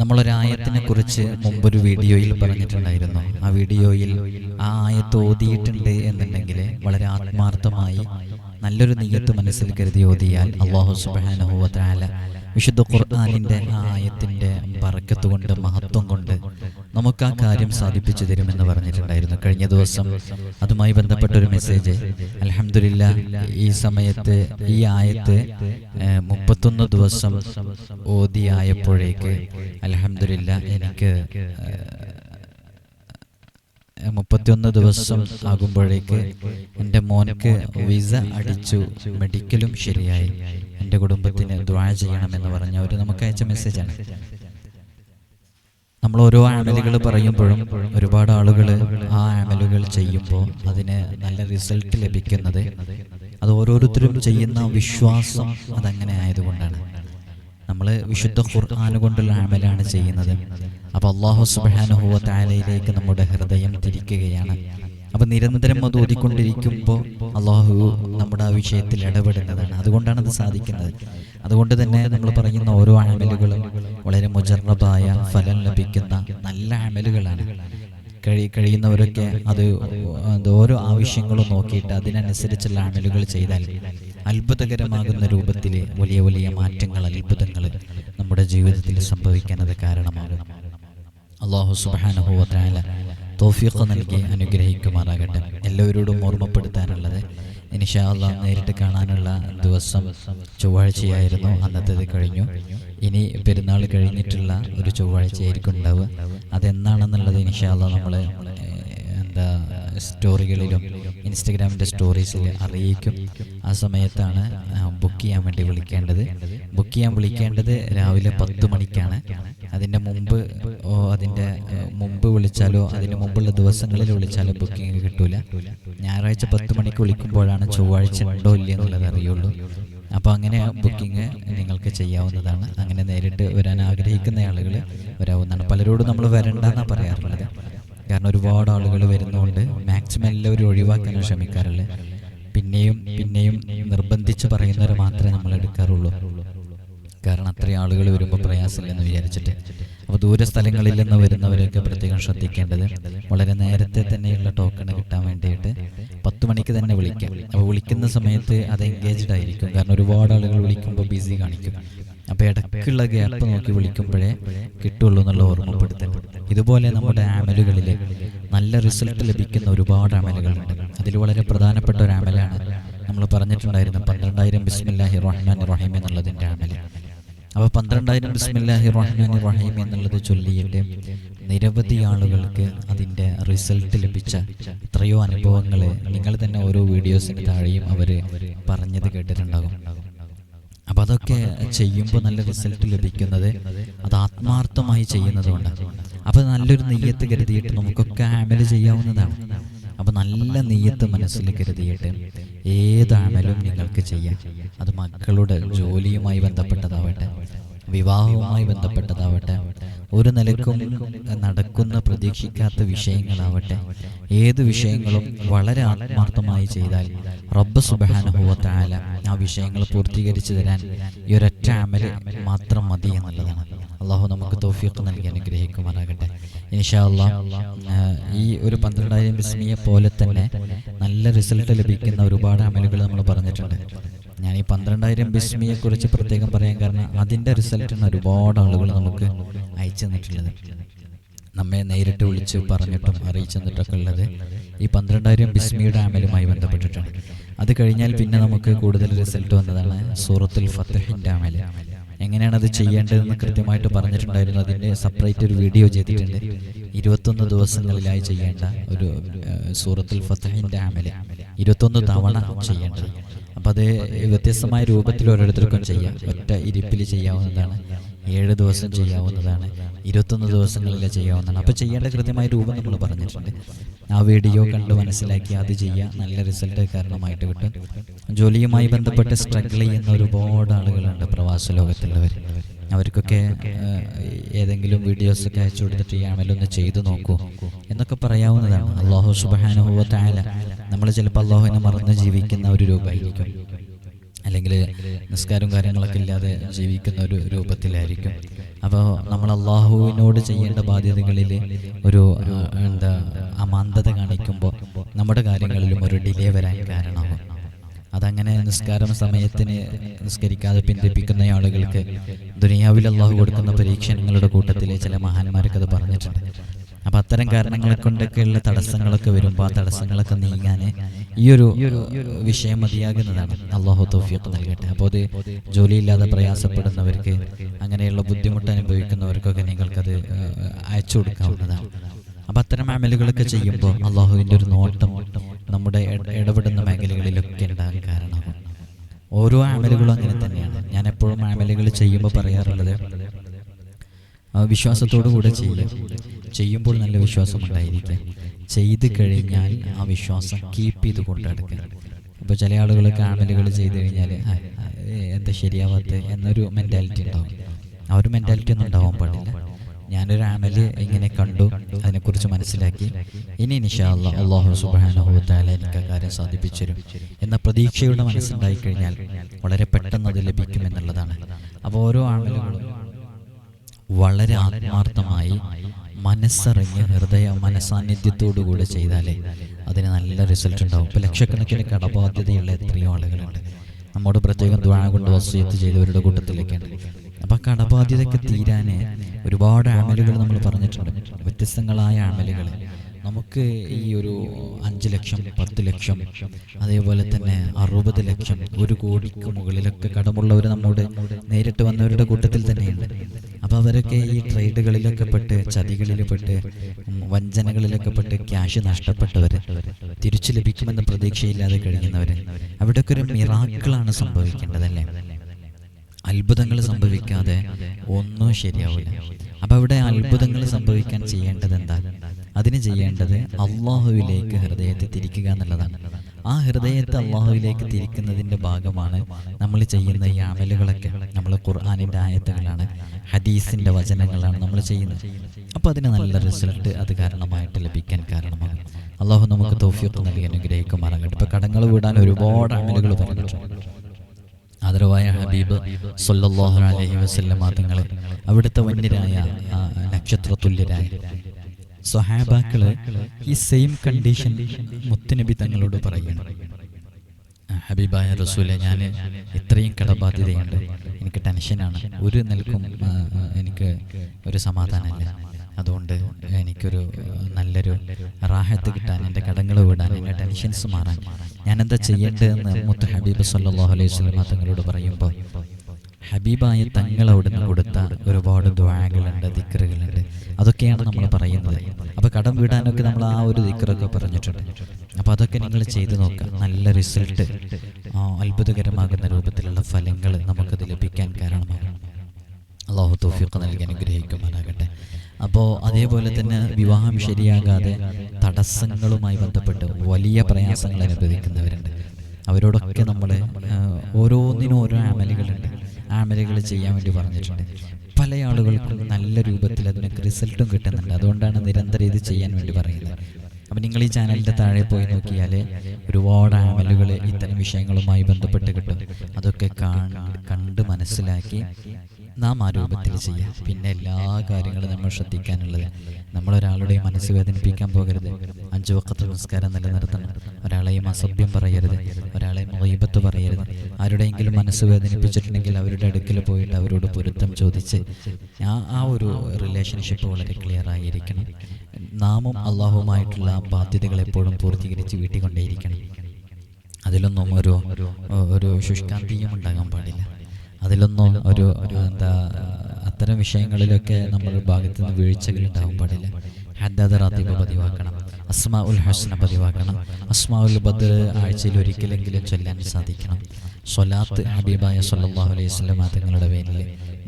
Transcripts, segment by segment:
നമ്മളൊരായത്തിനെ കുറിച്ച് മുമ്പൊരു വീഡിയോയിൽ പറഞ്ഞിട്ടുണ്ടായിരുന്നു. ആ വീഡിയോയിൽ ആ ആയത്ത് ഓതിയിട്ടുണ്ട് എന്നുണ്ടെങ്കിൽ വളരെ ആത്മാർത്ഥമായി നല്ലൊരു നീയത്ത് മനസ്സിൽ കരുതി ഓതിയാൽ അള്ളാഹു സുബാനഹുല വിശുദ്ധ ഖുർആാനിന്റെ ആ ആയത്തിന്റെ ബറക്കത്ത് കൊണ്ട് മഹത്വം കൊണ്ട് നമുക്ക് ആ കാര്യം സാധിപ്പിച്ചു തരുമെന്ന് പറഞ്ഞിട്ടുണ്ടായിരുന്നു. കഴിഞ്ഞ ദിവസം അതുമായി ബന്ധപ്പെട്ട ഒരു മെസ്സേജ്. അലഹമില്ല ഈ സമയത്ത് ഈ ആയത്ത് മുപ്പത്തൊന്ന് ദിവസം ഓതിയായപ്പോഴേക്ക് അലഹമില്ല എനിക്ക് മുപ്പത്തിയൊന്ന് ദിവസം ആകുമ്പോഴേക്ക് എന്റെ മോനക്ക് വിസ അടിച്ചു മെഡിക്കലും ശരിയായി. എന്റെ കുടുംബത്തിന് ദ്വാ ചെയ്യണമെന്ന് പറഞ്ഞ ഒരു നമുക്ക് അയച്ച മെസ്സേജാണ്. നമ്മൾ ഓരോ ആമലുകൾ പറയുമ്പോഴും ഒരുപാട് ആളുകൾ ആ ആമലുകൾ ചെയ്യുമ്പോൾ അതിന് നല്ല റിസൾട്ട് ലഭിക്കുന്നത് അത് ഓരോരുത്തരും ചെയ്യുന്ന വിശ്വാസം അതങ്ങനെ ആയതുകൊണ്ടാണ്. നമ്മൾ വിശുദ്ധ ഖുർആൻ കൊണ്ടുള്ള ആമലാണ് ചെയ്യുന്നത്. അപ്പോൾ അള്ളാഹു സുബാനുഹുവ താലയിലേക്ക് നമ്മുടെ ഹൃദയം തിരിക്കുകയാണ്. അപ്പൊ നിരന്തരം അത് ഓതിക്കൊണ്ടിരിക്കുമ്പോൾ അള്ളാഹു നമ്മുടെ ആ വിഷയത്തിൽ ഇടപെടുന്നതാണ്. അതുകൊണ്ടാണ് അത് സാധിക്കുന്നത്. അതുകൊണ്ട് തന്നെ നമ്മൾ പറയുന്ന ഓരോ അമലുകളും വളരെ മുജറബായ ഫലം ലഭിക്കുന്ന നല്ല അമലുകളാണ്. കഴി കഴിയുന്നവരൊക്കെ അത് ഓരോ ആവശ്യങ്ങളും നോക്കിയിട്ട് അതിനനുസരിച്ചുള്ള അമലുകൾ ചെയ്താൽ അത്ഭുതകരമാകുന്ന രൂപത്തിൽ വലിയ വലിയ മാറ്റങ്ങൾ അത്ഭുതങ്ങൾ നമ്മുടെ ജീവിതത്തിൽ സംഭവിക്കാൻ അത് കാരണമാകും. അള്ളാഹു സുബാനുഭവത്തായ തോഫീഖ് നൽകി അനുഗ്രഹിക്കുമാറാകട്ടെ. എല്ലാവരോടും ഓർമ്മപ്പെടുത്താനുള്ളത് ഇനിഷാല്ല നേരിട്ട് കാണാനുള്ള ദിവസം ചൊവ്വാഴ്ചയായിരുന്നു. അന്നത്തേത് കഴിഞ്ഞു. ഇനി പെരുന്നാൾ കഴിഞ്ഞിട്ടുള്ള ഒരു ചൊവ്വാഴ്ചയായിരിക്കും ഉണ്ടാവുക. അതെന്നാണെന്നുള്ളത് ഇനിഷാല്ല നമ്മൾ എന്താ സ്റ്റോറികളിലും ഇൻസ്റ്റഗ്രാമിന്റെ സ്റ്റോറീസിൽ അറിയിക്കും. ആ സമയത്താണ് ബുക്ക് ചെയ്യാൻ വേണ്ടി വിളിക്കേണ്ടത്. ബുക്ക് ചെയ്യാൻ വിളിക്കേണ്ടത് രാവിലെ പത്ത് മണിക്കാണ്. അതിന്റെ മുമ്പ് ഓ അതിന്റെ മുമ്പ് വിളിച്ചാലോ അതിന് മുമ്പുള്ള ദിവസങ്ങളിൽ വിളിച്ചാലോ ബുക്കിംഗ് കിട്ടൂല. ഞായറാഴ്ച പത്ത് മണിക്ക് വിളിക്കുമ്പോഴാണ് ചൊവ്വാഴ്ച ഉണ്ടോ ഇല്ല എന്നുള്ളത് അറിയുള്ളൂ. അപ്പോൾ അങ്ങനെ ബുക്കിംഗ് നിങ്ങൾക്ക് ചെയ്യാവുന്നതാണ്. അങ്ങനെ നേരിട്ട് വരാൻ ആഗ്രഹിക്കുന്ന ആളുകൾ വരാവുന്നതാണ്. പലരോടും നമ്മൾ വരണ്ടെന്നാണ് പറയാറുള്ളത്. കാരണം ഒരുപാട് ആളുകൾ വരുന്നതുകൊണ്ട് മാക്സിമം എല്ലാവരും ഒഴിവാക്കാനും ശ്രമിക്കാറുള്ളത് പിന്നെയും പിന്നെയും നിർബന്ധിച്ച് പറയുന്നവരെ മാത്രമേ നമ്മൾ എടുക്കാറുള്ളൂ കാരണം അത്രയും ആളുകൾ വരുമ്പോൾ പ്രയാസമില്ലെന്ന് വിചാരിച്ചിട്ട്. അപ്പോൾ ദൂര സ്ഥലങ്ങളിൽ നിന്ന് വരുന്നവരൊക്കെ പ്രത്യേകം ശ്രദ്ധിക്കേണ്ടത് വളരെ നേരത്തെ തന്നെയുള്ള ടോക്കൺ കിട്ടാൻ വേണ്ടിയിട്ട് പത്ത് മണിക്ക് തന്നെ വിളിക്കാം. അപ്പോൾ വിളിക്കുന്ന സമയത്ത് അത് എൻഗേജ്ഡ് ആയിരിക്കും. കാരണം ഒരുപാട് ആളുകൾ വിളിക്കുമ്പോൾ ബിസി കാണിക്കും. അപ്പോൾ ഇടയ്ക്കുള്ള ഗ്യാപ്പ് നോക്കി വിളിക്കുമ്പോഴേ കിട്ടുള്ളൂ എന്നുള്ള ഓർമ്മപ്പെടുത്തൽ. ഇതുപോലെ നമ്മുടെ ആമലുകളിൽ നല്ല റിസൾട്ട് ലഭിക്കുന്ന ഒരുപാട് ആമലുകളുണ്ട് അതിൽ വളരെ പ്രധാനപ്പെട്ട ഒരു ആമലാണ് നമ്മൾ പറഞ്ഞിട്ടുണ്ടായിരുന്നു പന്ത്രണ്ടായിരം ബിസ്മില്ലാഹി റഹ്മാൻ റഹീം എന്നുള്ളതിന്റെ ആമൽ അപ്പോൾ പന്ത്രണ്ടായിരം ബിസ്മില്ലാഹി റഹ്മാൻ റഹീം എന്നുള്ളത് ചൊല്ലിയിട്ട് നിരവധി ആളുകൾക്ക് അതിന്റെ റിസൾട്ട് ലഭിച്ച എത്രയോ അനുഭവങ്ങൾ നിങ്ങൾ തന്നെ ഓരോ വീഡിയോസിന് താഴെയും അവർ പറഞ്ഞത് കേട്ടിട്ടുണ്ടാകും. അപ്പോൾ അതൊക്കെ ചെയ്യുമ്പോൾ നല്ല റിസൾട്ട് ലഭിക്കുന്നത് അത് ആത്മാർത്ഥമായി ചെയ്യുന്നത് കൊണ്ടാണ് അപ്പോൾ നല്ലൊരു നെയ്യത്ത് കരുതിയിട്ട് നമുക്കൊക്കെ ആമൽ ചെയ്യാവുന്നതാണ്. അപ്പോൾ നല്ല നെയ്യത്ത് മനസ്സിൽ കരുതിയിട്ട് ഏത് ആമലും നിങ്ങൾക്ക് ചെയ്യാം. അത് മക്കളുടെ ജോലിയുമായി ബന്ധപ്പെട്ടതാവട്ടെ വിവാഹവുമായി ബന്ധപ്പെട്ടതാവട്ടെ ഒരു നിലക്കും നടക്കുന്ന പ്രതീക്ഷിക്കാത്ത വിഷയങ്ങളാവട്ടെ ഏത് വിഷയങ്ങളും വളരെ ആത്മാർത്ഥമായി ചെയ്താൽ റബ്ബ് സുബാനുഭവത്തായ ആ വിഷയങ്ങൾ പൂർത്തീകരിച്ചു തരാൻ ഈ ഒരൊറ്റ അമൽ മാത്രം മതി എന്നുള്ളതാണ്. അള്ളാഹു നമുക്ക് തൗഫീഖ് നൽകി അനുഗ്രഹിക്കുമാറാകട്ടെ. ഇൻഷാ അള്ളാഹ് ഈ ഒരു പന്ത്രണ്ടായിരം ബിസ്മിയെ പോലെ തന്നെ നല്ല റിസൾട്ട് ലഭിക്കുന്ന ഒരുപാട് അമലുകൾ നമ്മൾ പറഞ്ഞിട്ടുണ്ട്. ഞാൻ ഈ പന്ത്രണ്ടായിരം ബിസ്മിയെ കുറിച്ച് പ്രത്യേകം പറയാൻ കാരണം അതിന്റെ റിസൾട്ടാണ് ഒരുപാട് ആളുകൾ നമുക്ക് അയച്ചു തന്നിട്ടുള്ളത്. നമ്മെ നേരിട്ട് വിളിച്ച് പറഞ്ഞിട്ടും അറിയിച്ചു തന്നിട്ടൊക്കെ ഉള്ളത് ഈ പന്ത്രണ്ടായിരം ബിസ്മിയുടെ അമലുമായി ബന്ധപ്പെട്ടിട്ടാണ്. അത് കഴിഞ്ഞാൽ പിന്നെ നമുക്ക് കൂടുതൽ റിസൾട്ട് വന്നതാണ് സൂറത്തുൽ ഫത്തഹിന്റെ ആമൽ എങ്ങനെയാണ് അത് ചെയ്യേണ്ടതെന്ന് കൃത്യമായിട്ട് പറഞ്ഞിട്ടുണ്ടായിരുന്നു. അതിന്റെ സെപ്പറേറ്റ് ഒരു വീഡിയോ ചെയ്തിട്ടുണ്ട്. ഇരുപത്തൊന്ന് ദിവസങ്ങളിലായി ചെയ്യേണ്ട ഒരു സൂറത്തിൽ ഫത്തഹിന്റെ ആമൽ ഇരുപത്തൊന്ന് തവണ ചെയ്യേണ്ടത്. അപ്പോൾ അത് വ്യത്യസ്തമായ രൂപത്തിൽ ഓരോരുത്തർക്കും ചെയ്യാം. ഒറ്റ ഇരിപ്പിൽ ചെയ്യാവുന്നതാണ്. ഏഴ് ദിവസം ചെയ്യാവുന്നതാണ് ഇരുപത്തൊന്ന് ദിവസങ്ങളിൽ ചെയ്യാവുന്നതാണ്. അപ്പോൾ ചെയ്യേണ്ട കൃത്യമായ രൂപം നമ്മൾ പറഞ്ഞിട്ടുണ്ട്. ആ വീഡിയോ കണ്ട് മനസ്സിലാക്കി അത് ചെയ്യുക നല്ല റിസൾട്ട് കാരണമായിട്ട് കിട്ടും. ജോലിയുമായി ബന്ധപ്പെട്ട് സ്ട്രഗിൾ ചെയ്യുന്ന ഒരുപാട് ആളുകളുണ്ട് പ്രവാസ ലോകത്തുള്ളവർ അവർക്കൊക്കെ ഏതെങ്കിലും വീഡിയോസൊക്കെ അയച്ചു കൊടുത്തിട്ട് ഈ ഒന്ന് ചെയ്തു നോക്കൂ എന്നൊക്കെ പറയാവുന്നതാണ്. അള്ളാഹു സുബാനുഭവത്തായ നമ്മൾ ചിലപ്പോൾ അള്ളാഹുവിനെ മറന്ന് ജീവിക്കുന്ന ഒരു രൂപമായിരിക്കും. അല്ലെങ്കിൽ നിസ്കാരവും കാര്യങ്ങളൊക്കെ ഇല്ലാതെ ജീവിക്കുന്ന ഒരു രൂപത്തിലായിരിക്കും. അപ്പോൾ നമ്മൾ അള്ളാഹുവിനോട് ചെയ്യേണ്ട ബാധ്യതകളിൽ ഒരു എന്താ അമാന്തത കാണിക്കുമ്പോൾ നമ്മുടെ കാര്യങ്ങളിലും ഒരു ഡിലേ വരാൻ കാരണമാകും അതങ്ങനെ നിസ്കാരം സമയത്തിന് നിസ്കരിക്കാതെ പിന്തിപ്പിക്കുന്ന ആളുകൾക്ക് ദുനിയാവിൽ അള്ളാഹു കൊടുക്കുന്ന പരീക്ഷണങ്ങളുടെ കൂട്ടത്തിലെ ചില മഹാന്മാർക്ക് അത് പറഞ്ഞിട്ടുണ്ട്. അപ്പം അത്തരം കാരണങ്ങളെ കൊണ്ടൊക്കെയുള്ള തടസ്സങ്ങളൊക്കെ വരുമ്പോൾ ആ തടസ്സങ്ങളൊക്കെ നീങ്ങാൻ ഈ ഒരു വിഷയം മതിയാകുന്നതാണ്. അള്ളാഹു തോഫിയൊക്കെ നൽകട്ടെ. അപ്പോൾ അത് ജോലിയില്ലാതെ പ്രയാസപ്പെടുന്നവർക്ക് അങ്ങനെയുള്ള ബുദ്ധിമുട്ട് അനുഭവിക്കുന്നവർക്കൊക്കെ നിങ്ങൾക്കത് അയച്ചു കൊടുക്കാവുന്നതാണ്. അപ്പം അത്തരം അമലുകളൊക്കെ ചെയ്യുമ്പോൾ അള്ളാഹുവിന്റെ ഒരു നോട്ടം നമ്മുടെ ഇട- ഇടപെടുന്ന മേഖലകളിലൊക്കെ ഉണ്ടാകാൻ കാരണമാകും ഓരോ അമലുകളും അങ്ങനെ തന്നെയാണ്. ഞാൻ എപ്പോഴും അമലുകൾ ചെയ്യുമ്പോൾ പറയാറുള്ളത് ആ വിശ്വാസത്തോടു കൂടെ ചെയ്യുക ചെയ്യുമ്പോൾ നല്ല വിശ്വാസം ഉണ്ടായിരിക്കുക ചെയ്ത് കഴിഞ്ഞാൽ ആ വിശ്വാസം കീപ്പ് ചെയ്ത് കൊണ്ടെടുക്കുക ഇപ്പോൾ ചില ആളുകൾ ആമലുകൾ ചെയ്ത് കഴിഞ്ഞാൽ "ആ, ആ, ഏ, എന്താ ശരിയാവാത്ത എന്നൊരു മെന്റാലിറ്റി ഉണ്ടാവും. ആ ഒരു മെന്റാലിറ്റി ഒന്നും ഉണ്ടാവാൻ പാടില്ല. ഞാനൊരു ആമൽ ഇങ്ങനെ കണ്ടു. അതിനെക്കുറിച്ച് മനസ്സിലാക്കി. ഇനി നിഷാല്ല അള്ളാഹു സുബാനുഭവത്താല എനിക്ക് ആ കാര്യം സാധിപ്പിച്ചു തരും. എന്ന പ്രതീക്ഷയുടെ മനസ്സുണ്ടായി കഴിഞ്ഞാൽ വളരെ പെട്ടെന്ന് അത് ലഭിക്കും എന്നുള്ളതാണ്. അപ്പോൾ ഓരോ ആമലുകളും വളരെ ആത്മാർത്ഥമായി മനസ്സറിഞ്ഞ് ഹൃദയ മനസാന്നിധ്യത്തോടു കൂടെ ചെയ്താലേ അതിന് നല്ല റിസൾട്ട് ഉണ്ടാവും. ഇപ്പോൾ ലക്ഷക്കണക്കിന് കടബാധ്യതയുള്ള എത്രയോ ആളുകളുണ്ട്. നമ്മോട് പ്രത്യേകം ദ്വാഴ കൊണ്ട് വസ്തുയത്ത് ചെയ്തവരുടെ കൂട്ടത്തിലേക്കാണ് അപ്പം ആ കടബാധ്യതയ്ക്ക് തീരാൻ ഒരുപാട് ആമലുകൾ നമ്മൾ പറഞ്ഞിട്ടുണ്ട്. വ്യത്യസ്തങ്ങളായ ആമലുകൾ നമുക്ക് ഈ ഒരു അഞ്ച് ലക്ഷം പത്ത് ലക്ഷം അതേപോലെ തന്നെ അറുപത് ലക്ഷം ഒരു കോടിക്ക് മുകളിലൊക്കെ കടമുള്ളവർ നമ്മോട് നേരിട്ട് വന്നവരുടെ കൂട്ടത്തിൽ തന്നെയുണ്ട് അപ്പോൾ അവരൊക്കെ ഈ ട്രേഡുകളിലൊക്കെ പെട്ട് ചതികളിൽ പെട്ട് വഞ്ചനകളിലൊക്കെ പെട്ട് ക്യാഷ് നഷ്ടപ്പെട്ടവർ തിരിച്ചു ലഭിക്കുമെന്ന പ്രതീക്ഷയില്ലാതെ കഴിയുന്നവർ അവിടെയൊക്കെ ഒരു മിറാക്കിളാണ് സംഭവിക്കേണ്ടതല്ലേ അത്ഭുതങ്ങൾ സംഭവിക്കാതെ ഒന്നും ശരിയാവില്ല. അപ്പം അവിടെ അത്ഭുതങ്ങൾ സംഭവിക്കാൻ ചെയ്യേണ്ടത് എന്താ? അതിന് ചെയ്യേണ്ടത് അള്ളാഹുവിലേക്ക് ഹൃദയത്തെ തിരിക്കുക എന്നുള്ളതാണ്. ആ ഹൃദയത്തെ അള്ളാഹുവിലേക്ക് തിരിക്കുന്നതിന്റെ ഭാഗമാണ് നമ്മൾ ചെയ്യുന്ന ഈ അമലുകളൊക്കെ. നമ്മൾ ഖുർആാനിന്റെ ആയത്തുകളാണ് ഹദീസിന്റെ വചനങ്ങളാണ് നമ്മൾ ചെയ്യുന്നത്. അപ്പോൾ അതിന് നല്ല റിസൾട്ട് അത് കാരണമായിട്ട് ലഭിക്കാൻ കാരണമാണ് അള്ളാഹു നമുക്ക് തോഫിയൊക്കെ നൽകി അനുഗ്രഹിക്കുമാറാകട്ടെ. ഇപ്പോൾ കടങ്ങൾ വീടാൻ ഒരുപാട് അമലുകൾ പറഞ്ഞിട്ടുണ്ട് ആദരവായ ഹബീബ് സൊല്ലാഹു അലൈഹി വസ്ല്ലാം തങ്ങളെ അവിടുത്തെ വന്യരായ നക്ഷത്ര നക്ഷത്രതുല്യരായ സ്വഹാബാക്കൾ ഈ സെയിം കണ്ടീഷൻ മുത്തുനബി തങ്ങളോട് പറയുന്നു ഹബീബായ റസൂലെ ഞാൻ ഇത്രയും കടബാധ്യതയുണ്ട്. എനിക്ക് ടെൻഷനാണ്. ഒരു നിൽക്കും എനിക്ക് ഒരു സമാധാനമില്ല. അതുകൊണ്ട് എനിക്കൊരു നല്ലൊരു റാഹത്ത് കിട്ടാൻ എന്റെ കടങ്ങൾ വിടാൻ എന്റെ ടെൻഷൻസ് മാറാൻ ഞാൻ എന്താ ചെയ്യേണ്ടതെന്ന് മുത്ത് ഹബീബ് സല്ലാഹു അലൈഹി സ്വലമ തങ്ങളോട് പറയുമ്പോൾ ഹബീബായ തങ്ങൾ അവിടുന്ന് കൊടുത്ത ഒരുപാട് ദ്വാകളുണ്ട് ദിക്കറുകളുണ്ട് അതൊക്കെയാണ് നമ്മൾ പറയുന്നത്. അപ്പോൾ കടം വീടാനൊക്കെ നമ്മൾ ആ ഒരു ദിക്കറൊക്കെ പറഞ്ഞിട്ടുണ്ട്. അപ്പോൾ അതൊക്കെ നിങ്ങൾ ചെയ്തു നോക്കുക. നല്ല റിസൾട്ട് അത്ഭുതകരമാകുന്ന രൂപത്തിലുള്ള ഫലങ്ങൾ നമുക്കത് ലഭിക്കാൻ കാരണമാകും. അള്ളാഹു തോഫിയൊക്കെ നൽകി അനുഗ്രഹിക്കുവാനാകട്ടെ അപ്പോൾ അതേപോലെ തന്നെ വിവാഹം ശരിയാകാതെ തടസ്സങ്ങളുമായി ബന്ധപ്പെട്ട് വലിയ പ്രയാസങ്ങൾ അനുഭവിക്കുന്നവരുണ്ട്. അവരോടൊക്കെ നമ്മൾ ഓരോന്നിനും ഓരോ അമലുകളുണ്ട്. ആ അമലുകൾ ചെയ്യാൻ വേണ്ടി പറഞ്ഞിട്ടുണ്ട്. പല ആളുകൾക്കും നല്ല രൂപത്തിൽ അതിനൊക്കെ റിസൾട്ടും കിട്ടുന്നുണ്ട്. അതുകൊണ്ടാണ് നിരന്തരം ഇത് ചെയ്യാൻ വേണ്ടി പറയുന്നത്. അപ്പം നിങ്ങൾ ഈ ചാനലിന്റെ താഴെ പോയി നോക്കിയാൽ ഒരുപാട് ആമലുകൾ ഇത്തരം വിഷയങ്ങളുമായി ബന്ധപ്പെട്ട് കിട്ടും. അതൊക്കെ കാണ് കണ്ട് മനസ്സിലാക്കി നാം ആ രൂപത്തിൽ ചെയ്യാം. പിന്നെ എല്ലാ കാര്യങ്ങളും നമ്മൾ ശ്രദ്ധിക്കാനുള്ളത് നമ്മളൊരാളുടെയും മനസ്സ് വേദനിപ്പിക്കാൻ പോകരുത്. അഞ്ചു വക്കത്ത് നമസ്കാരം നിലനിർത്തണം. ഒരാളെയും അസഭ്യം പറയരുത്. ഒരാളെ മൊയ്ബത്ത് പറയരുത്. ആരുടെയെങ്കിലും മനസ്സ് വേദനിപ്പിച്ചിട്ടുണ്ടെങ്കിൽ അവരുടെ അടുക്കൽ പോയിട്ട് അവരോട് പൊരുത്തം ചോദിച്ച് ആ ആ ഒരു റിലേഷൻഷിപ്പ് വളരെ ക്ലിയർ ആയിരിക്കണം. നാമും അള്ളാഹുമായിട്ടുള്ള ബാധ്യതകൾ എപ്പോഴും പൂർത്തീകരിച്ച് വീട്ടിൽ കൊണ്ടേയിരിക്കണം അതിലൊന്നും ഒരു ഒരു ശുഷ്കാന്തിയും ഉണ്ടാകാൻ പാടില്ല. അതിലൊന്നും ഒരു എന്താ അത്തരം വിഷയങ്ങളിലൊക്കെ നമ്മൾ ഭാഗത്ത് നിന്ന് വീഴ്ചകൾ ഉണ്ടാകാൻ പാടില്ല. ഹദ്ദാദ് പതിവാക്കണം. അസ്മാ ഉൽ ഹസ്ന പതിവാക്കണം. അസ്മാ ഉൽ ബദർ ആഴ്ചയിൽ ഒരിക്കലെങ്കിലും ചൊല്ലാൻ സാധിക്കണം. സൊലാത്ത് ഹബീബായ സല്ലല്ലാഹു അലൈഹി സ്വലം തങ്ങളുടെ പേരിൽ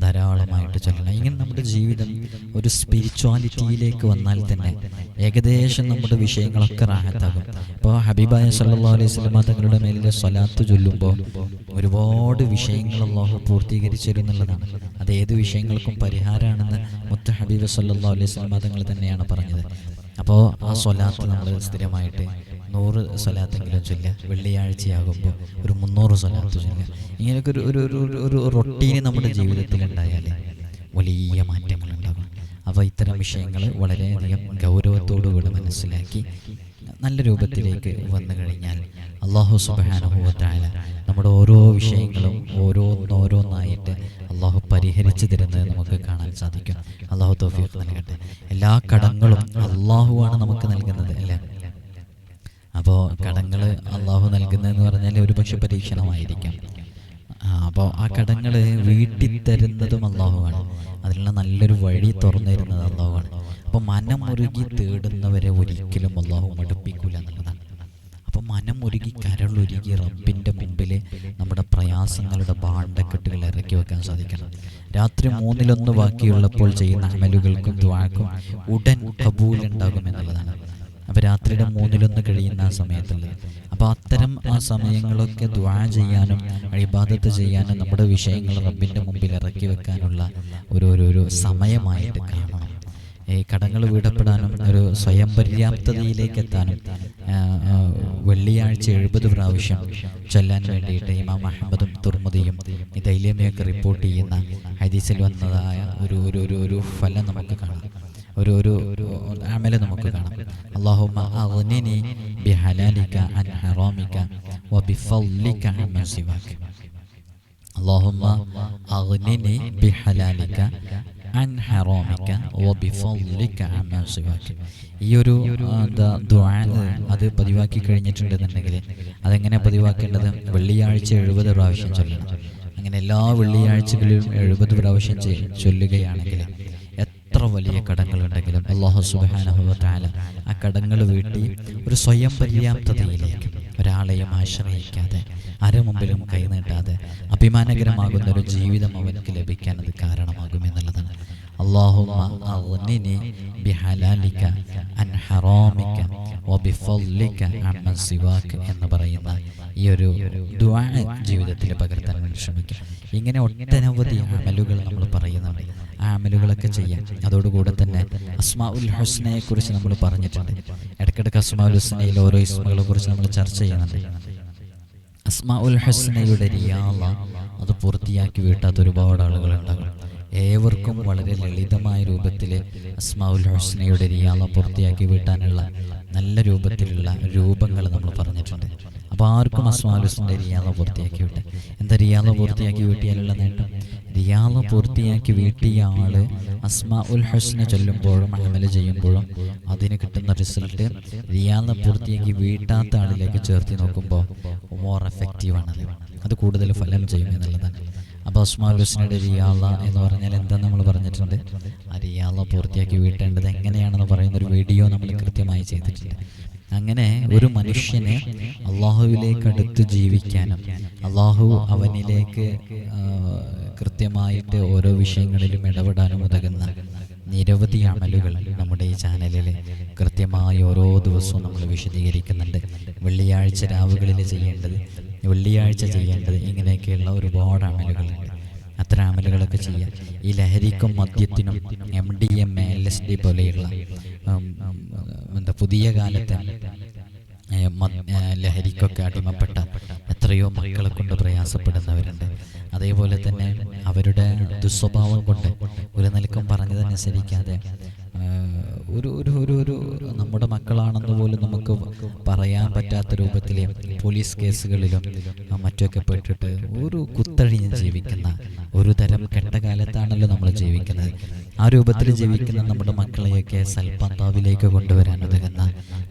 ധാരാളമായിട്ട് ചൊല്ലണം. ഇങ്ങനെ നമ്മുടെ ജീവിതം ഒരു സ്പിരിച്വാലിറ്റിയിലേക്ക് വന്നാൽ തന്നെ ഏകദേശം നമ്മുടെ വിഷയങ്ങളൊക്കെ റാഹത്താകും. ഇപ്പോൾ ഹബീബായ സല്ലാ അലൈഹി വസല്ലം തങ്ങളുടെ മേലിൽ സ്വലാത്ത് ചൊല്ലുമ്പോൾ ഒരുപാട് വിഷയങ്ങൾ അള്ളാഹു പൂർത്തീകരിച്ചു തരുന്നുള്ളതാണ് അത് ഏത് വിഷയങ്ങൾക്കും പരിഹാരമാണെന്ന് മുത്ത ഹബീബ് സല്ലാ അലൈഹി വസല്ലം തങ്ങൾ തന്നെയാണ് പറഞ്ഞത്. അപ്പോൾ ആ സ്വലാത്ത് നമ്മൾ സ്ഥിരമായിട്ട് നൂറ് സ്വലാത്തെങ്കിലും ചൊല്ലുക. വെള്ളിയാഴ്ചയാകുമ്പോൾ ഒരു മുന്നൂറ് സ്വലാത്ത് ചൊല്ലുക. ഇങ്ങനെയൊക്കെ ഒരു ഒരു ഒരു റൊട്ടീന് നമ്മുടെ ജീവിതത്തിൽ ഉണ്ടായാൽ വലിയ മാറ്റങ്ങൾ ഉണ്ടാകും അപ്പോൾ ഇത്തരം വിഷയങ്ങൾ വളരെയധികം ഗൗരവത്തോടുകൂടി മനസ്സിലാക്കി നല്ല രൂപത്തിലേക്ക് വന്നു കഴിഞ്ഞാൽ അള്ളാഹു സുബാനുഭവത്തായ നമ്മുടെ ഓരോ വിഷയങ്ങളും ഓരോന്നോരോന്നായിട്ട് അള്ളാഹു പരിഹരിച്ചു തരുന്നത് നമുക്ക് കാണാൻ സാധിക്കും. അള്ളാഹു തോഫീഖ് നൽകട്ടെ. എല്ലാ കടങ്ങളും അള്ളാഹുവാണ് നമുക്ക് നൽകുന്നത് അല്ലേ? അപ്പോൾ കടങ്ങൾ അള്ളാഹു നൽകുന്നതെന്ന് പറഞ്ഞാൽ ഒരു പക്ഷെ പരീക്ഷണമായിരിക്കാം. അപ്പോൾ ആ കടങ്ങൾ വീട്ടിൽ തരുന്നതും അള്ളാഹുവാണ് അതിനുള്ള നല്ലൊരു വഴി തുറന്നു തരുന്നത് അള്ളാഹുവാണ് അപ്പോൾ മനം മുറുകി തേടുന്നവരെ ഒരിക്കലും അള്ളാഹു മടുപ്പിക്കൂല എന്നുള്ളതാണ്. അപ്പോൾ മനം ഒരുകി കരളൊരുകി റബ്ബിന്റെ മുമ്പിൽ നമ്മുടെ പ്രയാസങ്ങളുടെ ഭാണ്ഡക്കെട്ടുകൾ ഇറക്കി വെക്കാൻ സാധിക്കണം. രാത്രി മൂന്നിലൊന്ന് ബാക്കിയുള്ളപ്പോൾ ചെയ്യുന്ന അമലുകൾക്കും ദ്വാക്കും ഉടൻ കബൂലുണ്ടാകും എന്നുള്ളതാണ്. അപ്പോൾ രാത്രിയുടെ മൂന്നിലൊന്ന് കഴിയുന്ന ആ സമയത്തുള്ളത്. അപ്പോൾ അത്തരം ആ സമയങ്ങളൊക്കെ ദ്വാ ചെയ്യാനും ഇബാദത്ത് ചെയ്യാനും നമ്മുടെ വിഷയങ്ങൾ റബ്ബിന്റെ മുമ്പിൽ ഇറക്കി വെക്കാനുള്ള ഒരു ഒരു സമയമായിട്ട് കാണണം ഈ കടങ്ങൾ വീടപ്പെടാനും ഒരു സ്വയം പര്യാപ്തതയിലേക്ക് എത്താനും വെള്ളിയാഴ്ച എഴുപത് പ്രാവശ്യം ചൊല്ലാൻ വേണ്ടിയിട്ട് ഇമാം അഹമ്മദും തുർമുദിയും ഈ ദൈല്യമയൊക്കെ റിപ്പോർട്ട് ചെയ്യുന്ന ഹദീസിൽ വന്നതായ ഒരു ഒരു ഒരു ഫലം നമുക്ക് കാണാം ഒരു ഒരു ഒരു അമല നമുക്ക് കാണാം അള്ളാഹുമ്മ അഗ്നിനി ബിഹലാലിക അൻ ഹറാമിക വബിഫളിക അമ്മൻ സിവാക اللهم أغنني بحلالك عن حرامك وبفضلك عما سواك ഈ ഒരു ആ, എന്താ ദുആ അത് പതിവാക്കി കഴിഞ്ഞിട്ടുണ്ടെന്നുണ്ടെങ്കിൽ അതെങ്ങനെ പതിവാക്കേണ്ടത് വെള്ളിയാഴ്ച എഴുപത് പ്രാവശ്യം ചൊല്ലണം അങ്ങനെ എല്ലാ വെള്ളിയാഴ്ചകളിലും എഴുപത് പ്രാവശ്യം ചെ- ചൊല്ലുകയാണെങ്കിൽ എത്ര വലിയ കടങ്ങളുണ്ടെങ്കിലും അള്ളാഹു സുബാനഹുല ആ കടങ്ങൾ വീട്ടി ഒരു സ്വയം പര്യാപ്തതയിലേക്ക് ഒരാളെയും ആശ്രയിക്കാതെ ആരെ മുമ്പിലും കൈനീട്ടാതെ അഭിമാനകരമാകുന്ന ഒരു ജീവിതം അവനക്ക് ലഭിക്കാൻ അത് കാരണമാകും എന്നുള്ളതാണ്. اللهم أغنني بحلالك عن حرامك وبفضلك عمن سواك എന്ന് പറയുന്ന ഈ ഒരു ദുആ ജീവിതത്തിൽ പകർത്താൻ വേണ്ടി ശ്രമിക്കുക ഇങ്ങനെ ഒട്ടനവധി അമലുകൾ നമ്മൾ പറയുന്നുണ്ട് ആ അമലുകളൊക്കെ ചെയ്യാം അതോടുകൂടെ തന്നെ അസ്മാ ഉൽ ഹുസ്നയെ കുറിച്ച് നമ്മൾ പറഞ്ഞിട്ടുണ്ട് ഇടയ്ക്കിടയ്ക്ക് അസ്മാ ഉൽ ഹുസ്നയിൽ ഓരോ ഇസ്മകളെ കുറിച്ച് നമ്മൾ ചർച്ച ചെയ്യുന്നുണ്ട് അസ്മാ ഉൽ ഹസ്നയുടെ റിയാള അത് പൂർത്തിയാക്കി വീട്ടാത്ത ഒരുപാട് ആളുകളുണ്ടാകും ഏവർക്കും വളരെ ലളിതമായ രൂപത്തിൽ അസ്മാവുൽ ഹുസ്നയുടെ റിയാള പൂർത്തിയാക്കി വീട്ടാനുള്ള നല്ല രൂപത്തിലുള്ള രൂപങ്ങൾ നമ്മൾ പറഞ്ഞിട്ടുണ്ട്. അപ്പോൾ ആർക്കും അസ്മാ ഉൽ ഹസ്നയുടെ റിയാള പൂർത്തിയാക്കി വിട്ടെ എന്താ റിയാള പൂർത്തിയാക്കി വീട്ടിയാലുള്ള നേട്ടം? റിയാള പൂർത്തിയാക്കി വീട്ടിയ ആൾ അസ്മാ ഉൽ ഹസ്ന ചൊല്ലുമ്പോഴും അമല ചെയ്യുമ്പോഴും അതിന് കിട്ടുന്ന റിസൾട്ട് റിയാള പൂർത്തിയാക്കി വീട്ടാത്ത ആളിലേക്ക് ചേർത്തി നോക്കുമ്പോൾ മോർ എഫക്റ്റീവാണത് അത് കൂടുതൽ ഫലം ചെയ്യും എന്നുള്ളതാണ്. അപ്പോൾ ഉസ്മാൻ ഹുസ്നയുടെ റിയാള എന്ന് പറഞ്ഞാൽ എന്താ നമ്മൾ പറഞ്ഞിട്ടുണ്ട്? ആ റിയാള പൂർത്തിയാക്കി വീട്ടേണ്ടത് എങ്ങനെയാണെന്ന് പറയുന്ന ഒരു വീഡിയോ നമ്മൾ കൃത്യമായി ചെയ്തിട്ടുണ്ട്. അങ്ങനെ ഒരു മനുഷ്യനെ അള്ളാഹുവിലേക്ക് അടുത്ത് ജീവിക്കാനും അള്ളാഹു അവനിലേക്ക് കൃത്യമായിട്ട് ഓരോ വിഷയങ്ങളിലും ഇടപെടാനും ഉതകുന്ന നിരവധി അമലുകൾ നമ്മുടെ ഈ ചാനലിൽ കൃത്യമായി ഓരോ ദിവസവും നമ്മൾ വിശദീകരിക്കുന്നുണ്ട്. വെള്ളിയാഴ്ച രാവുകളിൽ ചെയ്യേണ്ടത് വെള്ളിയാഴ്ച ചെയ്യേണ്ടത് ഇങ്ങനെയൊക്കെയുള്ള ഒരുപാട് അമലുകളുണ്ട്. അത്ര അമലുകളൊക്കെ ചെയ്യാം. ഈ ലഹരിക്കും മദ്യത്തിനും M D M L S D പോലെയുള്ള എന്താ പുതിയ കാലത്തെ ലഹരിക്കൊക്കെ അടിമപ്പെട്ട എത്രയോ മക്കളെ കൊണ്ട് പ്രയാസപ്പെടുന്നവരുണ്ട്. അതേപോലെ തന്നെ അവരുടെ ദുസ്വഭാവം കൊണ്ട് ഒരു നിലക്കും പറഞ്ഞതനുസരിക്കാതെ ഒരു ഒരു ഒരു ഒരു നമ്മുടെ മക്കളാണെന്ന് പോലും നമുക്ക് പറയാൻ പറ്റാത്ത രൂപത്തിലെ പോലീസ് കേസുകളിലും മറ്റൊക്കെ പെട്ടിട്ട് ഒരു കുത്തഴിഞ്ഞ് ജീവിക്കുന്ന ഒരു തരം കെട്ടകാലത്താണല്ലോ നമ്മൾ ജീവിക്കുന്നത്. ആ രൂപത്തിൽ ജീവിക്കുന്ന നമ്മുടെ മക്കളെയൊക്കെ സൽപന്താവിലേക്ക് കൊണ്ടുവരാൻ ഉതകുന്ന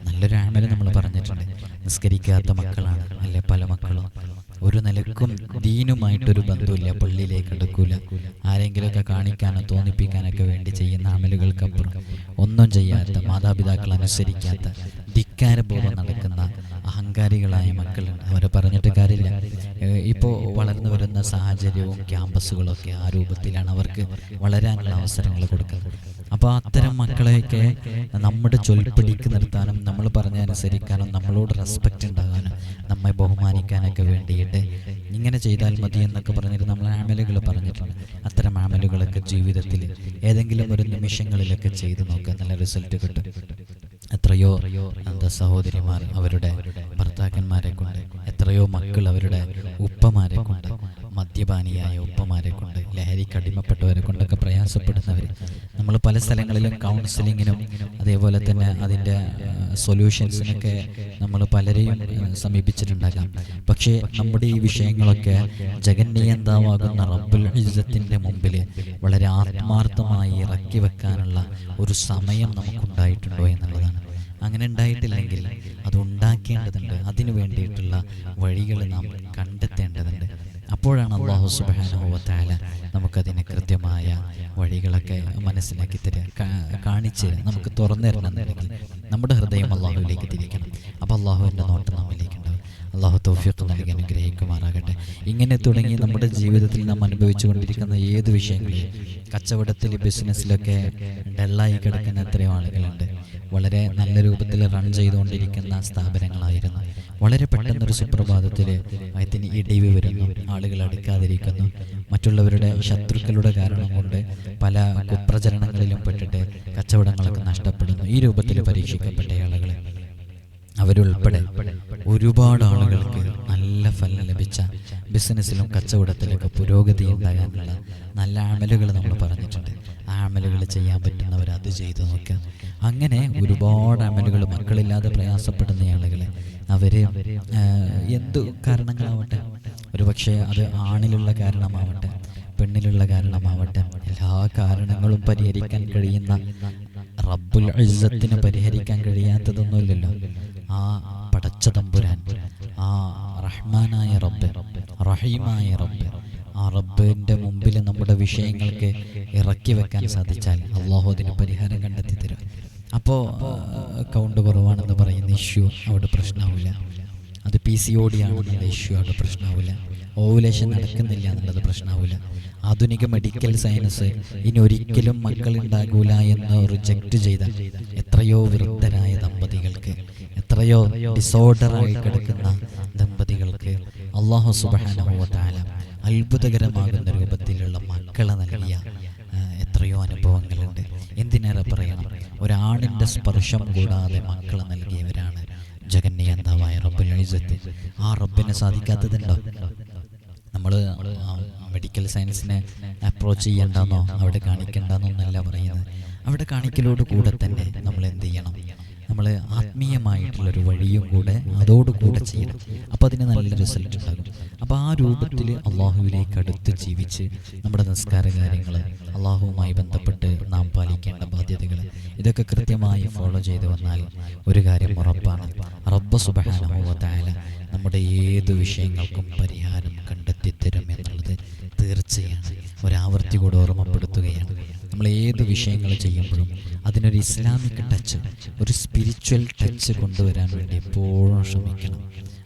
നല്ലൊരു ആമൽ നമ്മൾ പറഞ്ഞിട്ടുണ്ട്. നിസ്കരിക്കാത്ത മക്കളാണ് അല്ലെ പല മക്കളും. ഒരു നിലക്കും ദീനുമായിട്ടൊരു ബന്ധമില്ല പള്ളിയിലേക്ക് എടുക്കൂല ആരെങ്കിലുമൊക്കെ കാണിക്കാനോ തോന്നിപ്പിക്കാനൊക്കെ വേണ്ടി ചെയ്യുന്ന അമലുകൾക്കപ്പുറം ഒന്നും ചെയ്യാത്ത മാതാപിതാക്കൾ അനുസരിക്കാത്ത ധിക്കാരപൂർവം നടക്കുന്ന അഹങ്കാരികളായ മക്കളുണ്ട് അവരെ പറഞ്ഞിട്ട് കാര്യമില്ല. ഇപ്പോൾ വളർന്നു വരുന്ന സാഹചര്യവും ക്യാമ്പസുകളൊക്കെ ആ രൂപത്തിലാണ് അവർക്ക് വളരാനുള്ള അവസരങ്ങൾ കൊടുക്കുന്നത്. അപ്പോൾ അത്തരം മക്കളെയൊക്കെ നമ്മുടെ ചൊൽപ്പിടിക്ക് നിർത്താനും നമ്മൾ പറഞ്ഞ അനുസരിക്കാനും നമ്മളോട് റെസ്പെക്റ്റ് ഉണ്ടാകാനും നമ്മെ ബഹുമാനിക്കാനൊക്കെ വേണ്ടിയിട്ട് ഇങ്ങനെ ചെയ്താൽ മതി എന്നൊക്കെ പറഞ്ഞിട്ട് നമ്മൾ ആമലുകൾ പറഞ്ഞിട്ടുണ്ട്. അത്തരം ആമലുകളൊക്കെ ജീവിതത്തിൽ ഏതെങ്കിലും ഒരു നിമിഷങ്ങളിലൊക്കെ ചെയ്ത് നോക്കുക നല്ല റിസൾട്ട് കിട്ടും. എത്രയോ എന്താ സഹോദരിമാർ അവരുടെ ഭർത്താക്കന്മാരെ കൊണ്ട് എത്രയോ മക്കൾ അവരുടെ ഉപ്പമാരെ കൊണ്ട് മദ്യപാനിയായ ഉപ്പമാരെ കൊണ്ട് ലഹരിക്ക് അടിമപ്പെട്ടവരെ കൊണ്ടൊക്കെ പ്രയാസപ്പെടുന്നവർ നമ്മൾ പല സ്ഥലങ്ങളിലും കൗൺസിലിങ്ങിനും അതേപോലെ തന്നെ അതിന്റെ സൊല്യൂഷൻസിനൊക്കെ നമ്മൾ പലരെയും സമീപിച്ചിട്ടുണ്ടാകാം. പക്ഷേ നമ്മുടെ ഈ വിഷയങ്ങളൊക്കെ ജഗന്നിയന്താവാകുന്ന റബ്ബുൽ ഇസ്സത്തിന്റെ മുമ്പിൽ വളരെ ആത്മാർത്ഥമായി ഇറക്കി വെക്കാനുള്ള ഒരു സമയം നമുക്കുണ്ടായിട്ടുണ്ടോ എന്നുള്ളതാണ്. അങ്ങനെ ഉണ്ടായിട്ടില്ലെങ്കിൽ അത് ഉണ്ടാക്കേണ്ടതുണ്ട്. അതിനു വേണ്ടിയിട്ടുള്ള വഴികൾ നാം കണ്ടെത്തേണ്ടതുണ്ട്. അപ്പോഴാണ് അള്ളാഹു സുബാനുഭവത്താല നമുക്കതിന് കൃത്യമായ വഴികളൊക്കെ മനസ്സിലാക്കി തരിക കാണിച്ച് നമുക്ക് തുറന്നു തരണമെന്നുണ്ടെങ്കിൽ നമ്മുടെ ഹൃദയം അള്ളാഹുവിലേക്ക് തിരിക്കണം. അപ്പോൾ അള്ളാഹുവിന്റെ നോട്ടം നമ്മിലേക്കുണ്ടാവും അള്ളാഹു തൗഫീഖ് നൽകി അനുഗ്രഹിക്കുമാറാകട്ടെ. ഇങ്ങനെ തുടങ്ങി നമ്മുടെ ജീവിതത്തിൽ നാം അനുഭവിച്ചു കൊണ്ടിരിക്കുന്ന ഏത് വിഷയങ്ങളെയും കച്ചവടത്തിൽ ബിസിനസ്സിലൊക്കെ ഡല്ലായി കിടക്കുന്ന എത്രയോ ആളുകളുണ്ട്. വളരെ നല്ല രൂപത്തിൽ റൺ ചെയ്തുകൊണ്ടിരിക്കുന്ന സ്ഥാപനങ്ങളായിരുന്നു. വളരെ പെട്ടെന്ന് ഒരു സുപ്രഭാതത്തിൽ അതിന് ഇടിവ് വരുന്നു ആളുകൾ അടുക്കാതിരിക്കുന്നു. മറ്റുള്ളവരുടെ ശത്രുക്കളുടെ കാരണം കൊണ്ട് പല കുപ്രചരണങ്ങളിലും പെട്ടിട്ട് കച്ചവടങ്ങളൊക്കെ നഷ്ടപ്പെടുന്നു. ഈ രൂപത്തിൽ പരീക്ഷിക്കപ്പെട്ട ആളുകൾ അവരുൾപ്പെടെ ഒരുപാട് ആളുകൾക്ക് നല്ല ഫലം ലഭിച്ച ബിസിനസ്സിലും കച്ചവടത്തിലൊക്കെ പുരോഗതി ഉണ്ടാകാനുള്ള നല്ല അമലുകൾ നമ്മൾ പറഞ്ഞിട്ടുണ്ട്. ആ അമലുകൾ ചെയ്യാൻ പറ്റുന്നവർ അത് ചെയ്തു നോക്കുക. അങ്ങനെ ഒരുപാട് അമലുകൾ മക്കളില്ലാതെ പ്രയാസപ്പെടുന്ന ആളുകളെ അവർ എന്ത് കാരണങ്ങളാവട്ടെ. ഒരു പക്ഷേ അത് ആണിലുള്ള കാരണമാവട്ടെ പെണ്ണിലുള്ള കാരണമാവട്ടെ എല്ലാ കാരണങ്ങളും പരിഹരിക്കാൻ കഴിയുന്ന റബ്ബുൽ ഇസ്സത്തിന് പരിഹരിക്കാൻ കഴിയാത്തതൊന്നുമില്ലല്ലോ. ആ പടച്ച തമ്പുരാൻ ആ റഹ്മാനായ റബ്ബ് റഹീമായ റബ്ബ് ആ റബ്ബിന്റെ മുമ്പിൽ നമ്മുടെ വിഷയങ്ങൾക്ക് ഇറക്കി വെക്കാൻ സാധിച്ചാൽ അള്ളാഹു അതിന് പരിഹാരം കണ്ടെത്തി തരും അപ്പോൾ കൗണ്ട് കുറവാണെന്ന് പറയുന്ന ഇഷ്യൂ അവിടെ പ്രശ്നമാവില്ല അത് പി സി ഒ ഡി ആണെന്നുള്ള ഇഷ്യൂ അവിടെ പ്രശ്നമാവില്ല ഓവുലേഷൻ നടക്കുന്നില്ല എന്നുള്ളത് പ്രശ്നമാവില്ല ആധുനിക മെഡിക്കൽ സയൻസ് ഇനി ഒരിക്കലും മക്കൾ ഉണ്ടാകൂല എന്ന് റിജക്റ്റ് ചെയ്ത എത്രയോ വൃദ്ധരായ ദമ്പതികൾക്ക് എത്രയോ ഡിസോർഡർ ആയി കിടക്കുന്ന ദമ്പതികൾക്ക് അള്ളാഹു സുബാനുഭവത്താല അത്ഭുതകരമാകുന്ന രൂപത്തിലുള്ള മക്കളെ നൽകിയ എത്രയോ അനുഭവങ്ങളുണ്ട്. എന്തിനേറെ പറയണം? ഒരാണിന്റെ സ്പർശം കൂടാതെ മക്കളെ നൽകിയവരാണ് ജഗന്നിയന്താവായ റബ്ബുൽ ഇസ്സത്ത്. ആ റബ്ബിനെ സാധിക്കാത്തതുണ്ടോ? നമ്മൾ മെഡിക്കൽ സയൻസിനെ അപ്രോച്ച് ചെയ്യണ്ടെന്നോ അവിടെ കാണിക്കണ്ടെന്നൊന്നല്ല പറയുന്നത്. അവിടെ കാണിക്കലോട് കൂടെ തന്നെ നമ്മൾ എന്ത് ചെയ്യണം? നമ്മൾ ആത്മീയമായിട്ടുള്ളൊരു വഴിയും കൂടെ അതോടുകൂടെ ചെയ്യണം അപ്പോൾ അതിന് നല്ല റിസൾട്ട് ഉണ്ടാകും. അപ്പോൾ ആ രൂപത്തിൽ അള്ളാഹുവിലേക്ക് അടുത്ത് ജീവിച്ച് നമ്മുടെ നിസ്കാര കാര്യങ്ങൾ അള്ളാഹുവുമായി ബന്ധപ്പെട്ട് നാം പാലിക്കേണ്ട ബാധ്യതകൾ ഇതൊക്കെ കൃത്യമായി ഫോളോ ചെയ്ത് വന്നാൽ ഒരു കാര്യം ഉറപ്പാണ്. റബ്ബ സുബഹാനുഭവത്തായ നമ്മുടെ ഏത് വിഷയങ്ങൾക്കും പരിഹാരം കണ്ടെത്തി തരും എന്നുള്ളത് തീർച്ചയാണ്. ഒരാവർത്തി കൂടെ ഓർമ്മപ്പെടുത്തുകയാണ്. നമ്മൾ ഏത് വിഷയങ്ങൾ ചെയ്യുമ്പോഴും അതിനൊരു ഇസ്ലാമിക് ടച്ച് ഒരു സ്പിരിച്വൽ ടച്ച് കൊണ്ടുവരാൻ വേണ്ടി എപ്പോഴും ശ്രമിക്കണം.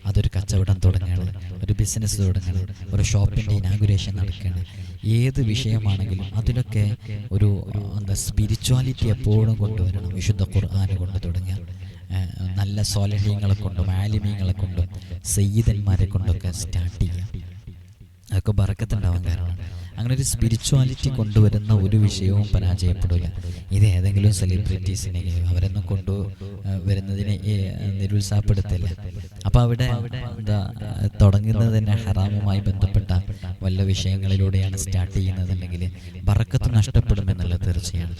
അതൊരു കച്ചവടം തുടങ്ങുകയാണ് ഒരു ബിസിനസ് തുടങ്ങുകയാണ് ഒരു ഷോപ്പിന്റെ ഇനാഗുരേഷൻ നടക്കുകയാണ്. ഏത് വിഷയമാണെങ്കിലും അതിലൊക്കെ ഒരു എന്താ സ്പിരിച്വാലിറ്റി എപ്പോഴും കൊണ്ടുവരണം. വിശുദ്ധ ഖുർആാന് കൊണ്ട് തുടങ്ങുക. നല്ല സ്വാലഹ്യങ്ങളെ കൊണ്ടും ആലിമീങ്ങളെ കൊണ്ടും സയ്യിദന്മാരെ കൊണ്ടൊക്കെ സ്റ്റാർട്ട് ചെയ്യാം അതൊക്കെ ബറക്കത്തുണ്ടാവാൻ കാരണമാണ് അങ്ങനെ ഒരു സ്പിരിച്വാലിറ്റി കൊണ്ടുവരുന്ന ഒരു വിഷയവും പരാജയപ്പെടില്ല. ഇത് ഏതെങ്കിലും സെലിബ്രിറ്റീസിനെ അവരൊന്നും കൊണ്ടു വരുന്നതിനെ നിരുത്സാഹപ്പെടുത്തില്ല. അപ്പോൾ അവിടെ എന്താ തുടങ്ങുന്നത് തന്നെ ഹറാമുമായി ബന്ധപ്പെട്ട വല്ല വിഷയങ്ങളിലൂടെയാണ് സ്റ്റാർട്ട് ചെയ്യുന്നതെങ്കിൽ ബറക്കത്ത് നഷ്ടപ്പെടുമെന്നുള്ളത് തീർച്ചയാണ്.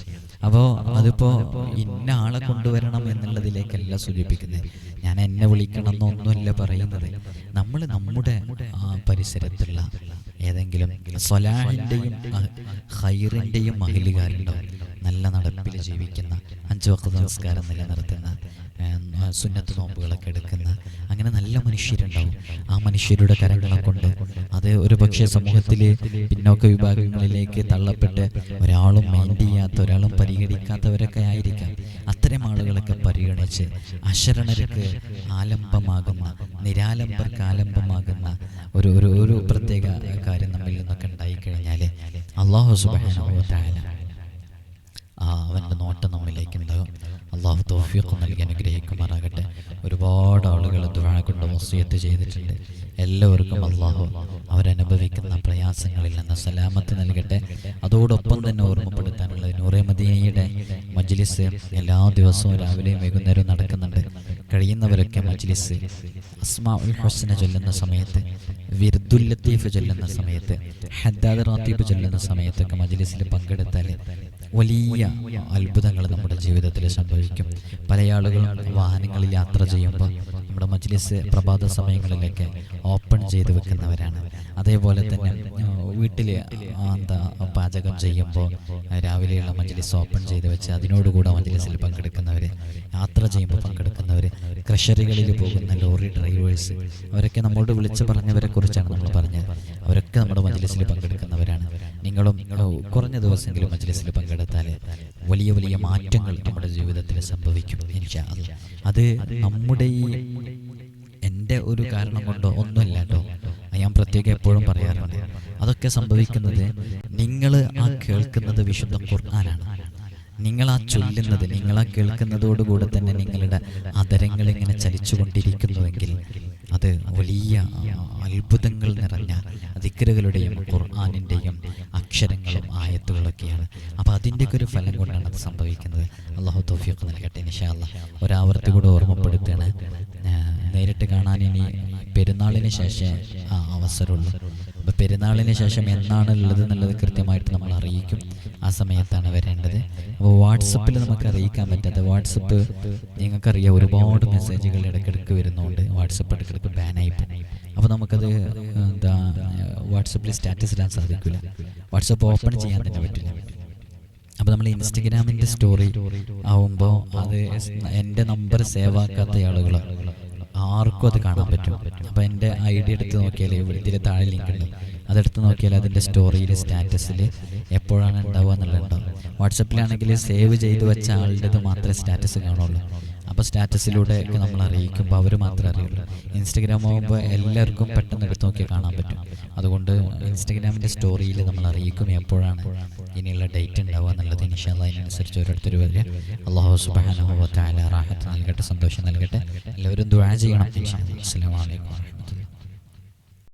അപ്പോൾ അതിപ്പോൾ ഇന്ന ആളെ കൊണ്ടുവരണം എന്നുള്ളതിലേക്കല്ല സൂചിപ്പിക്കുന്നത്. ഞാൻ എന്നെ വിളിക്കണം എന്നൊന്നുമല്ല പറയുന്നത്. നമ്മൾ നമ്മുടെ പരിസരത്തുള്ള ഏതെങ്കിലും സ്വലാഹിന്റെയും ഹൈറിന്റെയും മഹിലുകാരുണ്ടാവും നല്ല നടപ്പിൽ ജീവിക്കുന്ന അഞ്ച് വക്ത നമസ്കാരം നിലനിർത്തുന്ന സുന്നത്ത് നോമ്പുകളൊക്കെ എടുക്കുന്ന അങ്ങനെ നല്ല മനുഷ്യരുണ്ടാവും. ആ മനുഷ്യരുടെ കരങ്ങളെ കൊണ്ട് അത് ഒരു പക്ഷേ സമൂഹത്തിൽ പിന്നോക്ക വിഭാഗങ്ങളിലേക്ക് തള്ളപ്പെട്ട് ഒരാളും മൈൻഡ് ചെയ്യാത്ത ഒരാളും പരിഗണിക്കാത്തവരൊക്കെ ആയിരിക്കാം. അത്തരം ആളുകളൊക്കെ പരിഗണിച്ച് അശരണർക്ക് ആലംബമാകുന്ന നിരാലംബർക്ക് ആലംബമാകുന്ന ഒരു ഒരു ഒരു പ്രത്യേക കാര്യം നമ്മിൽ നിന്നൊക്കെ ഉണ്ടായിക്കഴിഞ്ഞാൽ അള്ളാഹു സുബാന ആ അവന്റെ നോട്ടം നമ്മിലേക്ക് ഉണ്ടാകും അള്ളാഹു തോഫിയൊക്കെ നൽകി അനുഗ്രഹിക്കുമാറാകട്ടെ. ഒരുപാട് ആളുകൾ ദുഴ കൊണ്ട് വസിയത്ത് ചെയ്തിട്ടുണ്ട്. എല്ലാവർക്കും അള്ളാഹു അവരനുഭവിക്കുന്ന പ്രയാസങ്ങളിൽ നിന്ന് സലാമത്ത് നൽകട്ടെ. അതോടൊപ്പം തന്നെ ഓർമ്മപ്പെടുത്താനുള്ളത് നൂറെ മദീനയുടെ മജ്ലിസ് മജ്ലിസ് എല്ലാ ദിവസവും രാവിലെയും വൈകുന്നേരവും നടക്കുന്നുണ്ട്. കഴിയുന്നവരൊക്കെ മജ്ലിസ് അസ്മാ ഉൽ ഹുസ്ന ചൊല്ലുന്ന സമയത്ത് ലത്തീഫ് ചൊല്ലുന്ന സമയത്ത് ഹദ്ദാദ് റാത്തീബ് ചൊല്ലുന്ന സമയത്തൊക്കെ മജ്ലിസിൽ പങ്കെടുത്താൽ വലിയ അത്ഭുതങ്ങൾ നമ്മുടെ ജീവിതത്തിൽ സംഭവിക്കും. പല ആളുകളും വാഹനങ്ങളിൽ യാത്ര ചെയ്യുമ്പോൾ നമ്മുടെ മജ്ലിസ് പ്രഭാത സമയങ്ങളിലൊക്കെ ഓപ്പൺ ചെയ്ത് വെക്കുന്നവരാണ്. അതേപോലെ തന്നെ വീട്ടിൽ എന്താ പാചകം ചെയ്യുമ്പോൾ രാവിലെയുള്ള മജ്ലിസ് ഓപ്പൺ ചെയ്ത് വെച്ച് അതിനോടുകൂടെ മജ്ലിസിൽ പങ്കെടുക്കുന്നവർ യാത്ര ചെയ്യുമ്പോൾ പങ്കെടുക്കുന്നവർ ക്രഷറികളിൽ പോകുന്ന ലോറി ഡ്രൈവേഴ്സ് അവരൊക്കെ നമ്മോട് വിളിച്ച് പറഞ്ഞവരെ കുറിച്ചാണ് നമ്മൾ പറഞ്ഞത്. അവരൊക്കെ നമ്മുടെ മജ്ലിസിൽ പങ്കെടുക്കുന്നവരാണ്. നിങ്ങളും കുറഞ്ഞ ദിവസമെങ്കിലും മജ്ലിസിൽ പങ്കെടുത്താൽ വലിയ വലിയ മാറ്റങ്ങൾ നമ്മുടെ ജീവിതത്തിൽ സംഭവിക്കും. അത് നമ്മുടെ ഈ എന്റെ ഒരു കാരണം കൊണ്ടോ ഒന്നുമില്ല കേട്ടോ ഞാൻ പ്രത്യേകം എപ്പോഴും പറയാറുണ്ട് അതൊക്കെ സംഭവിക്കുന്നത് നിങ്ങൾ ആ കേൾക്കുന്നത് വിശുദ്ധ ഖുർആനാണ് നിങ്ങൾ ആ ചൊല്ലുന്നത് നിങ്ങൾ ആ കേൾക്കുന്നതോടുകൂടെ തന്നെ നിങ്ങളുടെ അതരങ്ങൾ ഇങ്ങനെ ചലിച്ചുകൊണ്ടിരിക്കുന്നുവെങ്കിൽ അത് വലിയ അത്ഭുതങ്ങൾ നിറഞ്ഞ ദിക്കറുകളുടെയും ഖുർആാനിന്റെയും അക്ഷരങ്ങളും ആയത്തുകളൊക്കെയാണ്. അപ്പോൾ അതിന്റെയൊക്കെ ഒരു ഫലം കൊണ്ടാണ് അത് സംഭവിക്കുന്നത്. അള്ളാഹു തോഫിയൊക്കെ നൽകട്ടെ. നിഷാല്ല ഒരാവർത്തി കൂടെ ഓർമ്മപ്പെടുത്തുകയാണ്. നേരിട്ട് കാണാൻ ഇനി പെരുന്നാളിന് ശേഷം ആ അവസരമുള്ളൂ. അപ്പോൾ പെരുന്നാളിന് ശേഷം എന്നാണ് ഉള്ളത് എന്നുള്ളത് കൃത്യമായിട്ട് നമ്മൾ അറിയിക്കും. ആ സമയത്താണ് വരേണ്ടത്. അപ്പോൾ വാട്സപ്പിൽ നമുക്ക് അറിയിക്കാൻ പറ്റാത്ത വാട്സപ്പ് നിങ്ങൾക്കറിയാം ഒരുപാട് മെസ്സേജുകൾ ഇടയ്ക്കിടയ്ക്ക് വരുന്നുണ്ട്. വാട്സപ്പ് ഇടയ്ക്കിടയ്ക്ക് ബാനായി അപ്പോൾ നമുക്കത് എന്താ വാട്സപ്പിൽ സ്റ്റാറ്റസ് ഇടാൻ സാധിക്കില്ല. വാട്സപ്പ് ഓപ്പൺ ചെയ്യാൻ തന്നെ പറ്റില്ല. അപ്പോൾ നമ്മൾ ഇൻസ്റ്റഗ്രാമിന്റെ സ്റ്റോറി ആവുമ്പോൾ അത് എന്റെ നമ്പർ സേവ് ആക്കാത്ത ആർക്കും അത് കാണാൻ പറ്റും. അപ്പോൾ എന്റെ ഐ ഡി എടുത്ത് നോക്കിയാൽ ഇതിൽ താഴെ ലിങ്ക് ഉണ്ട്. അതെടുത്ത് നോക്കിയാൽ അതിന്റെ സ്റ്റോറിയിൽ സ്റ്റാറ്റസിൽ എപ്പോഴാണ് ഉണ്ടാവുക എന്നുള്ളത് ഉണ്ടാവും. വാട്സപ്പിലാണെങ്കിൽ സേവ് ചെയ്ത് വെച്ച ആളുടേത് മാത്രമേ സ്റ്റാറ്റസ് കാണുള്ളൂ അപ്പോൾ സ്റ്റാറ്റസിലൂടെ ഒക്കെ നമ്മൾ അറിയിക്കുമ്പോൾ അവർ മാത്രമേ അറിയുള്ളൂ. ഇൻസ്റ്റഗ്രാം ആകുമ്പോൾ എല്ലാവർക്കും പെട്ടെന്ന് എടുത്ത് നോക്കി കാണാൻ പറ്റും. അതുകൊണ്ട് ഇൻസ്റ്റഗ്രാമിന്റെ സ്റ്റോറിയിൽ നമ്മൾ അറിയിക്കും എപ്പോഴാണ് ഇനിയുള്ള ഡേറ്റ് ഉണ്ടാവുക എന്നുള്ളത് ഇൻഷാല്ല അതിനനുസരിച്ച് ഓരോരുത്തർ വരിക അള്ളാഹു സുബാനുഭവത്തായ റാഹത്ത് നൽകട്ടെ സന്തോഷം നൽകട്ടെ. എല്ലാവരും ദുആ ചെയ്യണം. അലൈക്കും വറഹ്മത്തുള്ളാഹി